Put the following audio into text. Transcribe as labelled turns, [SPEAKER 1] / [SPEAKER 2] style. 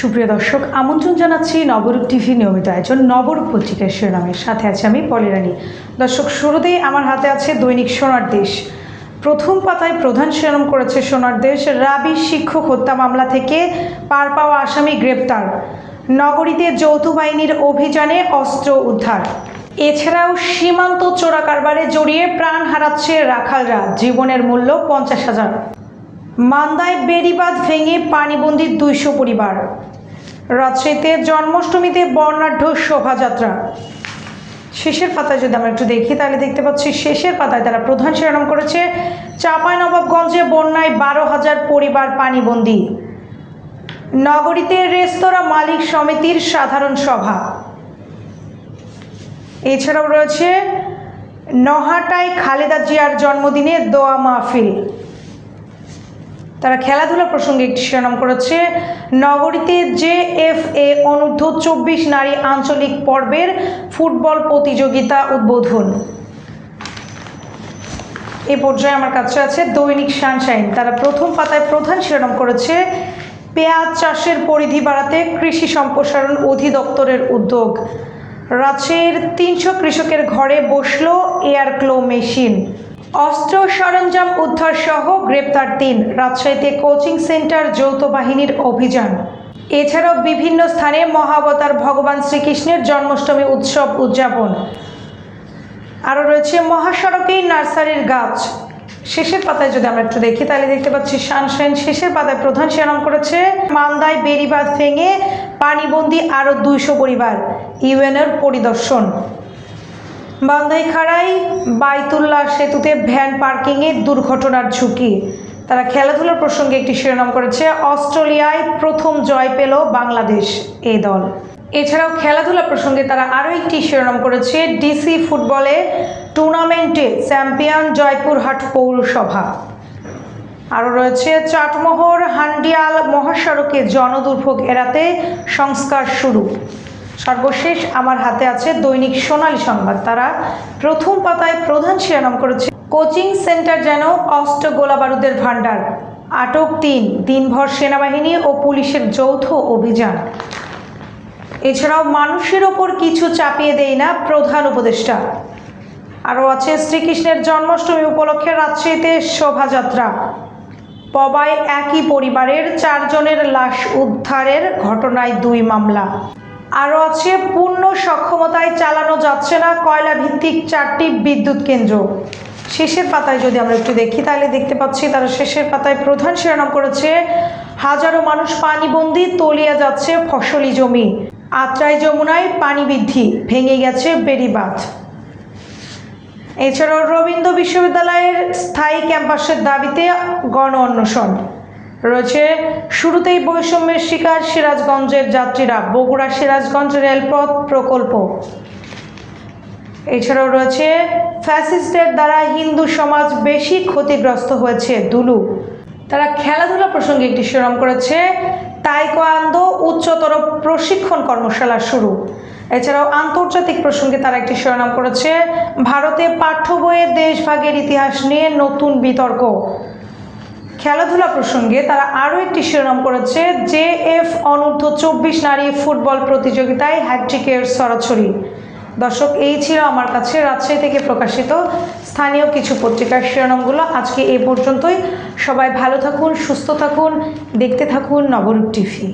[SPEAKER 1] সুপ্রিয় দর্শক, আমন্ত্রণ জানাচ্ছি নবরূপ টিভি নিয়মিত আয়োজন, নবরূপ পত্রিকার শিরোনামের সাথে আছে আমি পলিরানী দর্শক, শুরুতেই আমার হাতে আছে দৈনিক সোনার দেশ। প্রথম পাতায় প্রধান শিরোনাম করেছে সোনার দেশ, রাবি শিক্ষক হত্যা মামলা থেকে পার পাওয়া আসামি গ্রেপ্তার। নগরীতে যৌথ বাহিনীর অভিযানে অস্ত্র উদ্ধার। এছাড়াও সীমান্ত চোরা কারবারে জড়িয়ে প্রাণ হারাচ্ছে রাখালরা, জীবনের মূল্য পঞ্চাশ হাজার। মান্দায় বেড়িবাঁধ ভেঙে পানিবন্দির দুইশো পরিবার। রাজশাহীতে জন্মাষ্টমীতে বর্ণাঢ্য শোভাযাত্রা। শেষের পাতায় যদি আমরা একটু দেখি, তাহলে দেখতে পাচ্ছি শেষের পাতায় তারা প্রধান শিরোনাম করেছে নবাবগঞ্জে বন্যায় বারো হাজার পরিবার পানিবন্দী। নগরীতে রেস্তোরাঁ মালিক সমিতির সাধারণ সভা। এছাড়াও রয়েছে নহাটায় খালেদা জিয়ার জন্মদিনে দোয়া মাহফিল। তারা খেলাধুলা প্রসঙ্গে একটি শিরোনাম করেছে। নগরীতে জে এফ এ অনূর্ধ্ব চব্বিশ নারী আঞ্চলিক পর্বের ফুটবল প্রতিযোগিতা উদ্বোধন। এ পর্যায়ে আমার কাছে আছে দৈনিক সানশাইন। তারা প্রথম পাতায় প্রধান শিরোনাম করেছে, পেঁয়াজ চাষের পরিধি বাড়াতে কৃষি সম্প্রসারণ অধিদপ্তরের উদ্যোগ। রাজশাহীর তিনশো কৃষকের ঘরে বসল এয়ার ক্লো মেশিন। অস্ত্র সরঞ্জাম উদ্ধার সহ গ্রেপ্তার তিন রাজশাহীতে কোচিং সেন্টার যৌথ বাহিনীর অভিযান। এছাড়াও বিভিন্ন স্থানে মহাবতার ভগবান শ্রীকৃষ্ণের জন্মাষ্টমী উৎসব উদযাপন। আরও রয়েছে মহাসড়কেই নার্সারির গাছ। শেষের পাতায় যদি আমরা একটু দেখি, তাহলে দেখতে পাচ্ছি সানশাইন শেষের পাতায় প্রধান শিরোনাম করেছে, মালদায় বেড়িবাঁধ ভেঙে পানিবন্দি আরও দুইশো পরিবার ইউএনের পরিদর্শন। বান্ধাইখাড়াই বাইতুল্লাহ সেতুতে ভ্যান পার্কিংয়ে দুর্ঘটনার ঝুঁকি। তারা খেলাধুলার প্রসঙ্গে একটি শিরোনাম করেছে, অস্ট্রেলিয়ায় প্রথম জয় পেল বাংলাদেশ এই দল। এছাড়াও খেলাধুলা প্রসঙ্গে তারা আরও একটি শিরোনাম করেছে, ডিসি ফুটবলে টুর্নামেন্টে চ্যাম্পিয়ন জয়পুরহাট পৌরসভা। আরও রয়েছে, চাটমোহর, হান্ডিয়াল মহাসড়কে জনদুর্ভোগ এড়াতে সংস্কার শুরু। সর্বশেষ আমার হাতে আছে দৈনিক সোনালী সংবাদ। তারা প্রথম পাতায় প্রধান শিরোনাম করেছে, কোচিং সেন্টার যেন অস্ত্র গোলাবারুদের ভাণ্ডার। আটক তিন, দিনভর সেনাবাহিনী ও পুলিশের যৌথ অভিযান। এছাড়াও মানুষের ওপর কিছু চাপিয়ে দেয় না প্রধান উপদেষ্টা। আরও আছে, শ্রীকৃষ্ণের জন্মাষ্টমী উপলক্ষে রাজশাহীতে শোভাযাত্রা। পবায় একই পরিবারের চারজনের লাশ উদ্ধারের ঘটনায় দুই মামলা। আরও আছে, পূর্ণ সক্ষমতায় চালানো যাচ্ছে না কয়লা ভিত্তিক চারটি বিদ্যুৎ কেন্দ্র। শেষের পাতায় যদি আমরা একটু দেখি, তাহলে দেখতে পাচ্ছি তারা শেষের পাতায় প্রধান শিরোনাম করেছে, হাজারো মানুষ পানিবন্দি তলিয়ে যাচ্ছে ফসলি জমি। আত্রাই যমুনায় পানি বৃদ্ধি, ভেঙে গেছে বেড়িবাঁধ। এছাড়াও রবীন্দ্র বিশ্ববিদ্যালয়ের স্থায়ী ক্যাম্পাসের দাবিতে গণ অন্বেষণ। রয়েছে শুরুতেই বৈষম্যের শিকার সিরাজগঞ্জের যাত্রীরা। বগুড়া সিরাজগঞ্জ রেলপথ প্রকল্প। এছাড়াও রয়েছে, ফ্যাসিস্টদের দ্বারা হিন্দু সমাজ বেশি ক্ষতিগ্রস্ত হয়েছে দুলু। তারা খেলাধুলা প্রসঙ্গে একটি শিরোনাম করেছে, তাইকোয়ান্দো উচ্চতর প্রশিক্ষণ কর্মশালা শুরু। এছাড়াও আন্তর্জাতিক প্রসঙ্গে তারা একটি শিরোনাম করেছে, ভারতে পাঠ্য বইয়ে দেশভাগের ইতিহাস নিয়ে নতুন বিতর্ক। খেলাধুলা প্রসঙ্গে তারা আরও একটি শিরোনাম করেছে, জে এফ অনূর্ধ্ব চব্বিশ নারী ফুটবল প্রতিযোগিতায় হ্যাট্রিকের সরাসরি। দর্শক, এই ছিল আমার কাছে রাজশাহী থেকে প্রকাশিত স্থানীয় কিছু পত্রিকার শিরোনামগুলো। আজকে এ পর্যন্তই। সবাই ভালো থাকুন, সুস্থ থাকুন, দেখতে থাকুন নবরূপ টিভি।